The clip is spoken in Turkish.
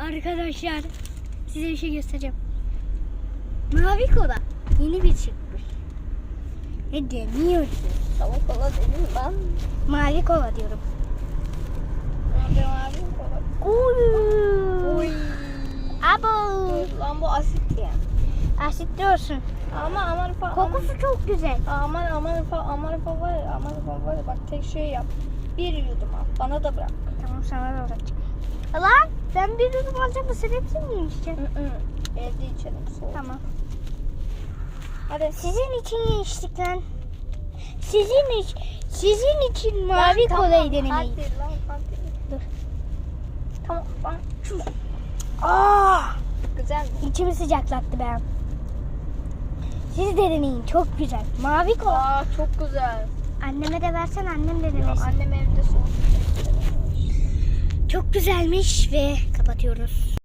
Arkadaşlar size bir şey göstereceğim. Mavi kola yeni bir çıkmış. Ne demiyorsun? Tamam kola dedim ben. Mavi kola diyorum. Abi abi kola. Oy. Oy. Abo. Lan bu asit ya. Asitli olsun. Ama aman fa Kokusu çok güzel. Aman aman fa aman fa var ya aman fa var ya bak tek şey yap. Bir yudum al. Bana da bırak. Tamam sana da olacak. Lan ben bir yudum alacağım sen hepsini mi içeceksin? Hı hı. Evde içelim soğuk. Tamam. Hadi. Sizin için içtik lan. Sizin için, sizin için mavi tamam, kolayı denemeyin. Hadi lan hadi. Dur. Tamam lan. Şu. Aa, Güzel mi? içimi sıcaklattı ben. Siz de deneyin çok güzel. Mavi kola. Aa çok güzel. Anneme de versen annem de denesin. annem evde soğuk. Çok güzelmiş ve kapatıyoruz.